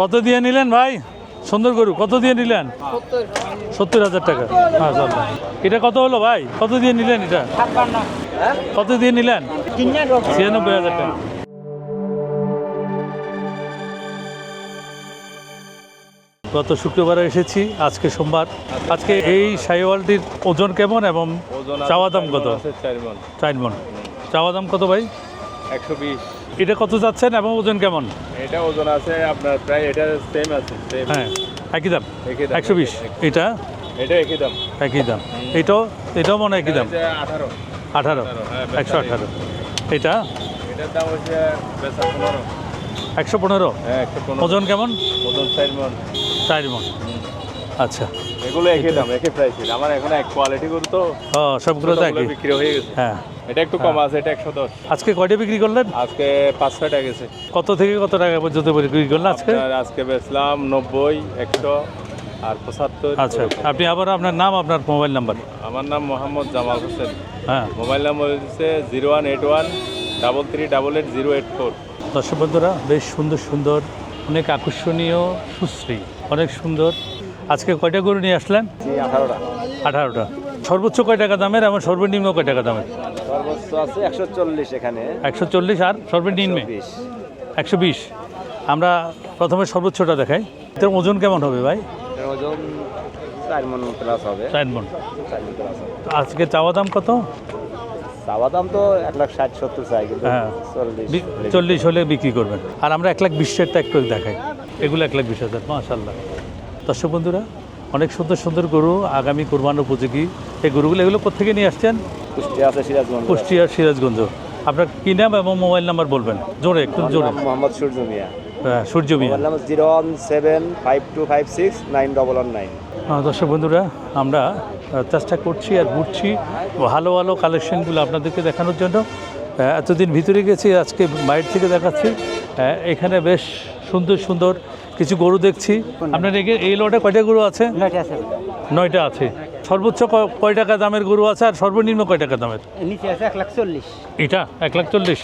কত দিয়ে নিলেন ভাই? সুন্দর গরু কত দিয়ে নিলেন? সত্তর হাজার টাকা। মাশাআল্লাহ। এটা কত হলো ভাই? কত দিয়ে নিলেন এটা? কত দিয়ে নিলেন? ছিয়ানব্বই হাজার টাকা। গত শুক্রবারে এসেছি আজকে সোমবার। আজকে এই সাইওয়ালটির ওজন কেমন এবং চাওয়া দাম কত? চার মন। চাওয়া দাম কত ভাই? একশো বিশ। এটা কত যাচ্ছেন এবং ওজন কেমন? এটা ওজন আছে আপনার প্রায় এটা সেম আছে হ্যাঁ একই দাম? একশো বিশ। এটা? এটা একই দাম। একই দাম। এটাও এটাও মনে একই দাম? আঠারো। আঠারো? হ্যাঁ, একশো আঠারো। এটা? এটার দাম হচ্ছে পনেরো? হ্যাঁ একশো পনেরো। ওজন কেমন? ওজন চার মন। চার মন। আচ্ছা। এগুলো একই দাম একই প্রাইস আমার এখন এক কোয়ালিটি গরু তো। ও সবগুলো তো একই? বিক্রি হয়ে গেছে। হ্যাঁ। এটা একটু কম আছে এটা একশো দশ। আজকে কয়টা বিক্রি করলেন? আজকে পাঁচ ছয়টা গেছে। কত থেকে কত টাকা পর্যন্ত বিক্রি করলেন আজকে? আজকে বেচলাম নব্বই একশো আর পঁচাত্তর। আচ্ছা আপনি আবার আপনার নাম আপনার মোবাইল নাম্বার আমার নাম মোহাম্মদ জামাল হোসেন। হ্যাঁ। মোবাইল নাম্বার হচ্ছে zero one eight one double three double eight zero eight four. দর্শক বন্ধুরা বেশ সুন্দর সুন্দর অনেক আকর্ষণীয় সুশ্রী অনেক সুন্দর আজকে কয়টা গরু নিয়ে আসলেন? আঠারোটা। আঠারোটা। সর্বোচ্চ কয় টাকা দামের এবং সর্বনিম্ন কয় টাকা দামের? সর্বোচ্চ আছে একশো চল্লিশ এখানে। একশো চল্লিশ আর সর্বনিম্ন? একশো বিশ। আমরা প্রথমে সর্বোচ্চটা দেখাই। এটার ওজন কেমন হবে ভাই? ওজন চার মন প্লাস হবে। চার মন। চার মন প্লাস হবে। আজকে চাওয়া দাম কত? চাওয়া দাম তো এক লাখ ষাট সত্তর চাই কিন্তু হ্যাঁ। চল্লিশ হলে বিক্রি করবেন। আর আমরা এক লাখ বিশ বিশেরটা একটু দেখাই। এগুলো এক লাখ বিশ হাজার মাশাল্লাহ দর্শক বন্ধুরা অনেক সুন্দর সুন্দর গরু আগামী কোরবান উপযোগী। এই গরুগুলো এগুলো কোথেকে নিয়ে আসছেন? কুষ্টি আছে সিরাজগঞ্জ। কুষ্টিয়া সিরাজগঞ্জ। আপনার কি নাম এবং মোবাইল নাম্বার বলবেন? জোরে একটু জোরে। মোহাম্মদ সূর্য মিয়া। হ্যাঁ, Surya Mia. Mobile zero one seven five two five six nine double one nine. দর্শক বন্ধুরা আমরা চেষ্টা করছি আর ঘুরছি ভালো ভালো কালেকশনগুলো আপনাদেরকে দেখানোর জন্য। এতদিন ভিতরে গেছি আজকে বাইরে থেকে দেখাচ্ছি। এখানে বেশ সুন্দর সুন্দর কিছু গরু দেখছি। আপনার এগে- এই লটে কয়টা গরু আছে? নয়টা আছে। সর্বোচ্চ কয় টাকা দামের গরু আছে আর সর্বনিম্ন কয় টাকা দামের? নিচে আছে এক লাখ চল্লিশ। এটা? এক লাখ চল্লিশ।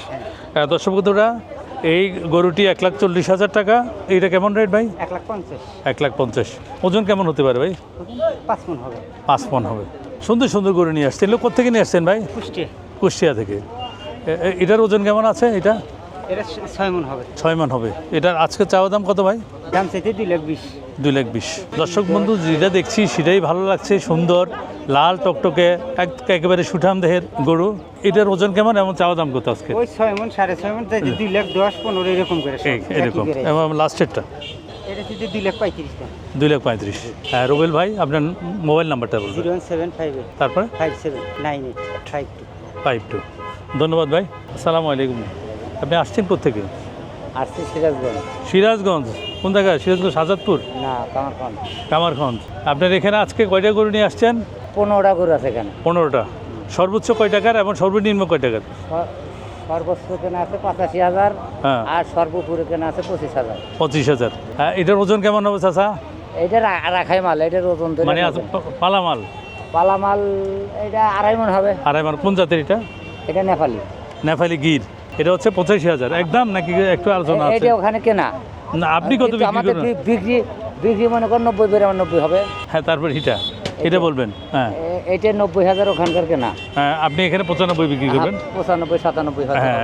দর্শক বন্ধুরা এই গরুটি এক লাখ চল্লিশ হাজার টাকা। এইটা কেমন রেট ভাই? এক লাখ পঞ্চাশ। এক লাখ পঞ্চাশ। ওজন কেমন হতে পারে ভাই? পাঁচ মন হবে। পাঁচ মন হবে। সুন্দর সুন্দর গরু নিয়ে আসছেন। লোক কোথেকে নিয়ে আসছেন ভাই? কুষ্টিয়া। কুষ্টিয়া থেকে। এটার ওজন কেমন আছে এটা? ছয় মন হবে। ছয় মান হবে। এটার আজকে চাওয়া দাম কত ভাই? দাম চাইতে দুই লাখ বিশ। দুই লাখ বিশ। দর্শক বন্ধু যেটা দেখছি সেটাই ভালো লাগছে সুন্দর লাল টকটকে এক- একেবারে সুঠাম দেহের গরু। এটার ওজন কেমন এমন চাওয়া দাম কত আজকে? ওই ছয় মন সাড়ে ছয় মন চাইতে দুই লাখ দশ পনেরো এরকম করে এরকম। এবং লাস্টেরটা এটা চাইতে দুই লাখ পঁয়ত্রিশ দুই লাখ পঁয়ত্রিশ। হ্যাঁ রুবেল ভাই আপনার মোবাইল নাম্বারটা বলবেন। জিরো ওয়ান সেভেন ফাইভ তারপরে? Five seven nine eight five two. Five two. ধন্যবাদ ভাই। আসসালামু আলাইকুম। আপনি আসছেন কোথেকে আসছে সিরাজগঞ্জ। সিরাজগঞ্জ? কোন জায়গায় সিরাজগঞ্জ সাজাদপুর? না কামারখান কামারগঞ্জ আপনার এখানে আজকে কয়টা গরু নিয়ে আসছেন? পনেরোটা গরু আছে এখানে। পনেরোটা। সর্বোচ্চ কয় টাকার এবং সর্বনিম্ন কয় টাকার? সর্বোচ্চ কেনা আছে পঁচাশি হাজার হ্যাঁ। আর সর্বোপরি কেনা আছে পঁচিশ হাজার। পঁচিশ হাজার। হ্যাঁ এটার ওজন কেমন হবে চাচা? এটা রাখাই মাল এটার ওজন মানে নেবে। আছে পা- পালামাল? পালা মাল এটা আড়াই মন হবে। আড়াই মাল কোন জাতের এটা? এটা নেপালি। নেপালি গির। এটা হচ্ছে পঁচাশি হাজার। একদম নাকি একটু আলোচনা আছে? এটা ওখানে কেনা। না আপনি কত বিক্রি আমাদের বিক্রি বিক্রি মনে করেন নব্বই বিরানব্বই হবে। হ্যাঁ তারপর এটা। এটা বলবেন হ্যাঁ। এটা নব্বই হাজার ওখানকার কেনা। হ্যাঁ, আপনি এখানে পঁচানব্বই বিক্রি করবেন? হ্যাঁ, পঁচানব্বই সাতানব্বই হাজার। হ্যাঁ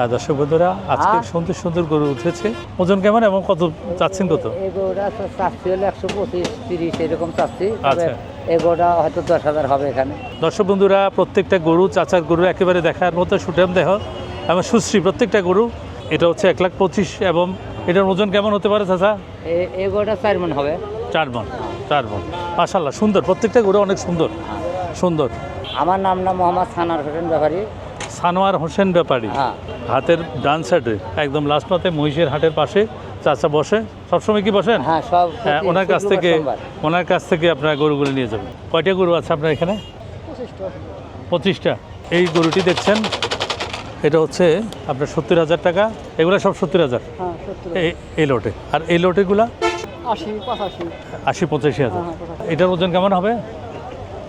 আর দর্শক বন্ধুরা আজকে সুন্দর সুন্দর গরু উঠেছে। ওজন কেমন এবং কত চাচ্ছেন কত? এগোটা চাচ্ছি হলে একশো পঁচিশ তিরিশ এরকম চাচ্ছি। আচ্ছা। এগোটা হয়তো দশ হাজার হবে এখানে। দর্শক বন্ধুরা প্রত্যেকটা গরু চাচার গরু একেবারে দেখার মতো সুঠাম দেহ। এবং সুশ্রী প্রত্যেকটা গরু এটা হচ্ছে এক লাখ পঁচিশ এবং এটার ওজন কেমন হতে পারে চাচা? এগোটা চার মন হবে। চার মন চার মন। মাশাল্লাহ সুন্দর প্রত্যেকটা গরু অনেক সুন্দর। সুন্দর। আমার নাম না মোহাম্মদ সানার হোসেন ব্যাপারী। সানোয়ার হোসেন ব্যাপারী। হ্যাঁ। হাতের ডান সাইডে একদম লাস্ট পাতে মহিষের হাটের পাশে চাচা বসে। সবসময় কি বসেন? হ্যাঁ সব হ্যাঁ ওনার কাছ থেকে ওনার কাছ থেকে আপনারা গরুগুলো নিয়ে যাবেন। কয়টা গরু আছে আপনার এখানে? পঁচিশটা। এই গরুটি দেখছেন? এটা হচ্ছে আপনার সত্তর হাজার টাকা। এগুলো সব সত্তর হাজার? হ্যাঁ এই- লোটে আর এই লোটেগুলা আশি পঁচাশি। হাজার। হ্যাঁ, এটার ওজন কেমন হবে?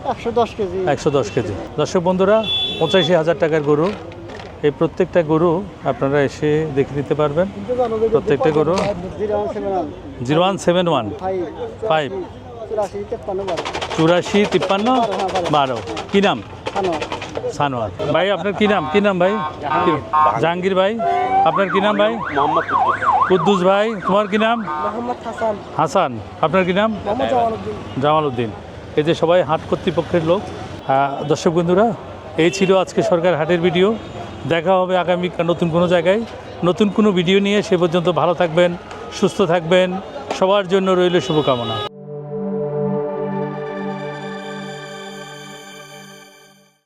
একশো দশ কেজি। একশো দশ কেজি। দর্শক বন্ধুরা পঁচাশি হাজার টাকার গরু। এই প্রত্যেকটা গরু আপনারা এসে দেখে নিতে পারবেন। প্রত্যেকটা গরু। Zero one seven one. Five. চুরাশি তিপ্পান্ন বারো। কী নাম? সানোয়ার। ভাই আপনার কি নাম? কি নাম ভাই? জাহাঙ্গীর ভাই আপনার কি নাম ভাই? কুদ্দুস ভাই তোমার কি নাম? হাসান। আপনার কি নাম? জামাল উদ্দিন এই যে সবাই হাট কর্তৃপক্ষের লোক দর্শক বন্ধুরা এই ছিল আজকে সরকার হাটের ভিডিও। দেখা হবে আগামী নতুন কোনো জায়গায়। নতুন কোনো ভিডিও নিয়ে সে পর্যন্ত ভালো থাকবেন সুস্থ থাকবেন। সবার জন্য রইল শুভকামনা।